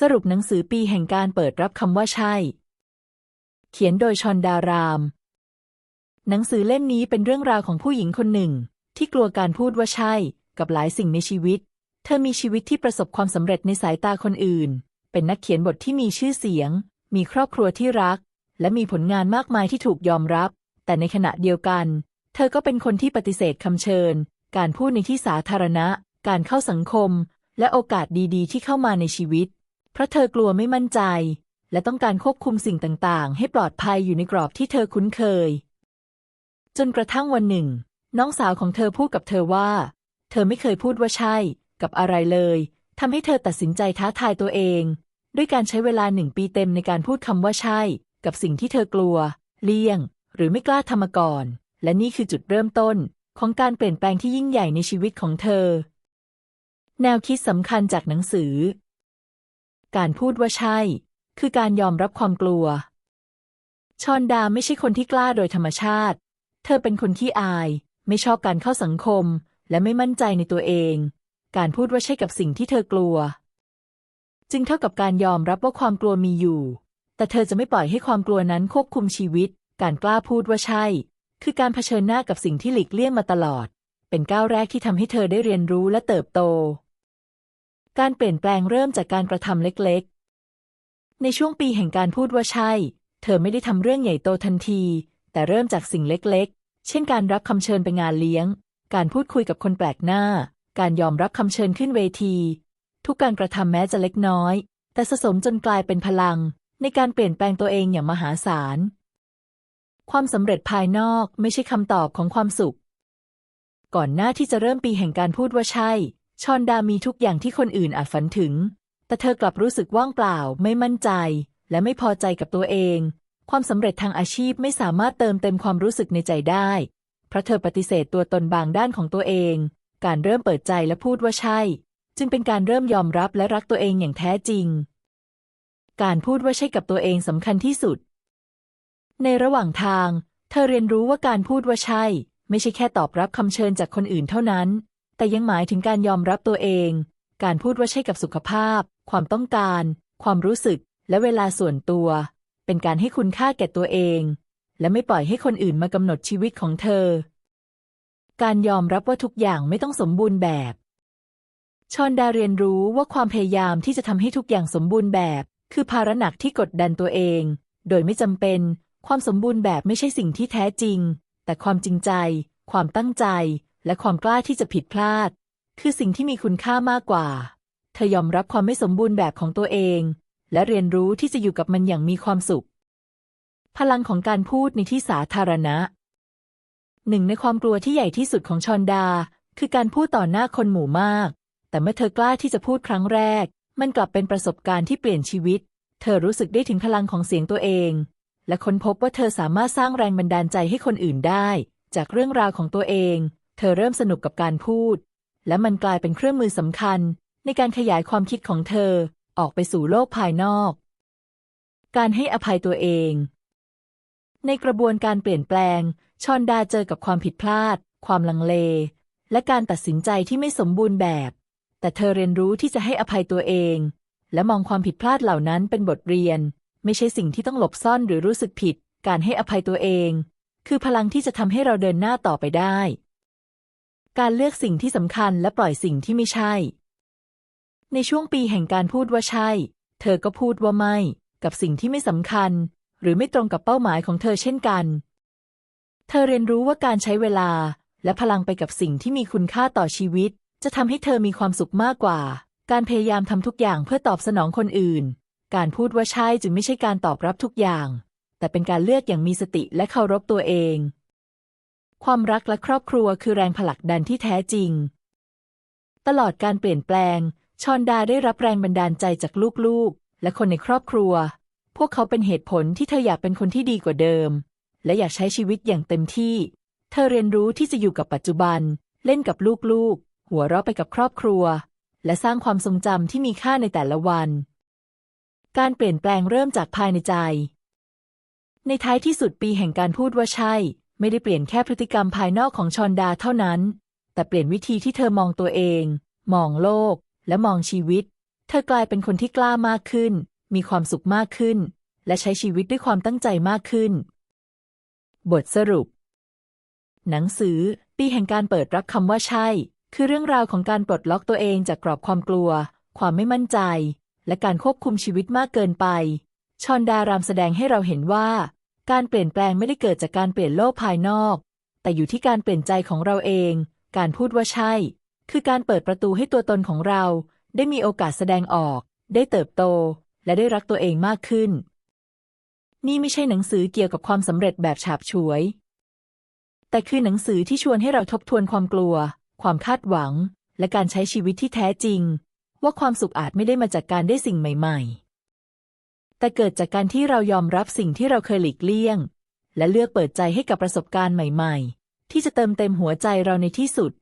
สรุปหนังสือปีแห่งการเปิดรับคำว่าใช่ เขียนโดยชอนดาราม หนังสือเล่มนี้เป็นเรื่องราวของผู้หญิงคนหนึ่ง ที่กลัวการพูดว่าใช่ กับหลายสิ่งในชีวิต เธอมีชีวิตที่ประสบความสำเร็จในสายตาคนอื่น เป็นนักเขียนบทที่มีชื่อเสียง มีครอบครัวที่รัก และมีผลงานมากมายที่ถูกยอมรับ แต่ในขณะเดียวกัน เธอก็เป็นคนที่ปฏิเสธคำเชิญ การพูดในที่สาธารณะ การเข้าสังคม และโอกาสดีๆ ที่เข้ามาในชีวิต เพราะเธอกลัวไม่มั่นใจ และต้องการควบคุมสิ่งต่างๆ ให้ปลอดภัยอยู่ในกรอบที่เธอคุ้นเคย จนกระทั่งวันหนึ่ง น้องสาวของเธอพูดกับเธอว่า เธอไม่เคยพูดว่าใช่ กับอะไรเลยทำให้เธอตัดสินใจท้าทายตัวเอง ด้วยการใช้เวลาหนึ่งปีเต็มในการพูดคำว่าใช่ กับสิ่งที่เธอกลัว เลี่ยง หรือไม่กล้าทำมาก่อน และนี่คือจุดเริ่มต้นของการเปลี่ยนแปลงที่ยิ่งใหญ่ในชีวิตของเธอ แนวคิดสำคัญจากหนังสือ การพูดว่าใช่ คือการยอมรับความกลัว ชอนดาไม่ใช่คนที่กล้าโดยธรรมชาติ เธอเป็นคนขี้อาย ไม่ชอบการเข้าสังคม และไม่มั่นใจในตัวเอง การพูดว่าใช่กับสิ่งที่เธอกลัว จึงเท่ากับการยอมรับว่าความกลัวมีอยู่ แต่เธอจะไม่ปล่อยให้ความกลัวนั้นควบคุมชีวิต การกล้าพูดว่าใช่ คือการเผชิญหน้ากับสิ่งที่หลีกเลี่ยงมาตลอด เป็นก้าวแรกที่ทำให้เธอได้เรียนรู้และเติบโต การเปลี่ยนแปลงเริ่มจากการกระทำเล็กๆ ในช่วงปีแห่งการพูดว่าใช่ เธอไม่ได้ทำเรื่องใหญ่โตทันที แต่เริ่มจากสิ่งเล็กๆ เช่นการรับคำเชิญไปงานเลี้ยง การพูดคุยกับคนแปลกหน้า การยอมรับคำเชิญขึ้นเวที ทุกการกระทำแม้จะเล็กน้อย แต่สะสมจนกลายเป็นพลัง ในการเปลี่ยนแปลงตัวเองอย่างมหาศาล ความสำเร็จภายนอกไม่ใช่คำตอบของความสุข ก่อนหน้าที่จะเริ่มปีแห่งการพูดว่าใช่ ชอนดามีทุกอย่างที่คนอื่นอาจฝันถึง แต่เธอกลับรู้สึกว่างเปล่า ไม่มั่นใจ และไม่พอใจกับตัวเอง ความสำเร็จทางอาชีพไม่สามารถเติมเต็มความรู้สึกในใจได้ เพราะเธอปฏิเสธตัวตนบางด้านของตัวเอง การเริ่มเปิดใจและพูดว่าใช่ จึงเป็นการเริ่มยอมรับและรักตัวเองอย่างแท้จริง การพูดว่าใช่กับตัวเองสำคัญที่สุด ในระหว่างทาง เธอเรียนรู้ว่าการพูดว่าใช่ ไม่ใช่แค่ตอบรับคำเชิญจากคนอื่นเท่านั้น แต่ยังหมายถึงการยอมรับตัวเอง การพูดว่าใช่กับสุขภาพ ความต้องการ ความรู้สึก และเวลาส่วนตัว เป็นการให้คุณค่าแก่ตัวเอง และไม่ปล่อยให้คนอื่นมากำหนดชีวิตของเธอ การยอมรับว่าทุกอย่างไม่ต้องสมบูรณ์แบบชอนดาเรียนรู้ว่าความพยายามที่จะทำให้ทุกอย่างสมบูรณ์แบบ คือภาระหนักที่กดดันตัวเอง โดยไม่จำเป็น ความสมบูรณ์แบบไม่ใช่สิ่งที่แท้จริง แต่ความจริงใจ ความตั้งใจ และความกล้าที่จะผิดพลาด คือสิ่งที่มีคุณค่ามากกว่า เธอยอมรับความไม่สมบูรณ์แบบของตัวเอง และเรียนรู้ที่จะอยู่กับมันอย่างมีความสุข พลังของการพูดในที่สาธารณะ หนึ่งในความกลัวที่ใหญ่ที่สุดของชอนดา คือการพูดต่อหน้าคนหมู่มาก แต่เมื่อเธอกล้าที่จะพูดครั้งแรก มันกลับเป็นประสบการณ์ที่เปลี่ยนชีวิต เธอรู้สึกได้ถึงพลังของเสียงตัวเอง และค้นพบว่าเธอสามารถสร้างแรงบันดาลใจให้คนอื่นได้ จากเรื่องราวของตัวเอง เธอเริ่มสนุกกับการพูด และมันกลายเป็นเครื่องมือสำคัญ ในการขยายความคิดของเธอออกไปสู่โลกภายนอก การให้อภัยตัวเอง ในกระบวนการเปลี่ยนแปลง ชอนดาเจอกับความผิดพลาด ความลังเล และการตัดสินใจที่ไม่สมบูรณ์แบบ แต่เธอเรียนรู้ที่จะให้อภัยตัวเอง และมองความผิดพลาดเหล่านั้นเป็นบทเรียน ไม่ใช่สิ่งที่ต้องหลบซ่อนหรือรู้สึกผิด การให้อภัยตัวเอง คือพลังที่จะทำให้เราเดินหน้าต่อไปได้ การเลือกสิ่งที่สำคัญและปล่อยสิ่งที่ไม่ใช่ ในช่วงปีแห่งการพูดว่าใช่ เธอก็พูดว่าไม่ กับสิ่งที่ไม่สำคัญ หรือไม่ตรงกับเป้าหมายของเธอเช่นกัน เธอเรียนรู้ว่าการใช้เวลา และพลังไปกับสิ่งที่มีคุณค่าต่อชีวิต จะทำให้เธอมีความสุขมากกว่า การพยายามทำทุกอย่างเพื่อตอบสนองคนอื่น การพูดว่าใช่จึงไม่ใช่การตอบรับทุกอย่าง แต่เป็นการเลือกอย่างมีสติและเคารพตัวเอง ความรักและครอบครัวคือแรงผลักดันที่แท้จริง ตลอดการเปลี่ยนแปลง ชอนดาได้รับแรงบันดาลใจจากลูกๆ และคนในครอบครัว พวกเขาเป็นเหตุผลที่เธออยากเป็นคนที่ดีกว่าเดิม และอยากใช้ชีวิตอย่างเต็มที่ เธอเรียนรู้ที่จะอยู่กับปัจจุบัน เล่นกับลูกๆ หัวเราะไปกับครอบครัว และสร้างความทรงจำที่มีค่าในแต่ละวัน การเปลี่ยนแปลงเริ่มจากภายในใจ ในท้ายที่สุดปีแห่งการพูดว่าใช่ ไม่ได้เปลี่ยนแค่พฤติกรรมภายนอกของชอนดาเท่านั้น แต่เปลี่ยนวิธีที่เธอมองตัวเอง มองโลก และมองชีวิต เธอกลายเป็นคนที่กล้ามากขึ้น มีความสุขมากขึ้น และใช้ชีวิตด้วยความตั้งใจมากขึ้น บทสรุป หนังสือ ปีแห่งการเปิดรับคำว่าใช่ คือเรื่องราวของการปลดล็อกตัวเองจากกรอบความกลัว ความไม่มั่นใจ และการควบคุมชีวิตมากเกินไป ชอนดารามแสดงให้เราเห็นว่า การเปลี่ยนแปลงไม่ได้เกิดจากการเปลี่ยนโลกภายนอก แต่อยู่ที่การเปลี่ยนใจของเราเอง การพูดว่าใช่ คือการเปิดประตูให้ตัวตนของเรา ได้มีโอกาสแสดงออก ได้เติบโต และได้รักตัวเองมากขึ้น นี่ไม่ใช่หนังสือเกี่ยวกับความสำเร็จแบบฉาบฉวย แต่คือหนังสือที่ชวนให้เราทบทวนความกลัว ความคาดหวัง และการใช้ชีวิตที่แท้จริง ว่าความสุขอาจไม่ได้มาจากการได้สิ่งใหม่ ๆ แต่เกิดจากการที่เรายอมรับสิ่งที่เราเคยหลีกเลี่ยง และเลือกเปิดใจให้กับประสบการณ์ใหม่ ๆ ที่จะเติมเต็มหัวใจเราในที่สุด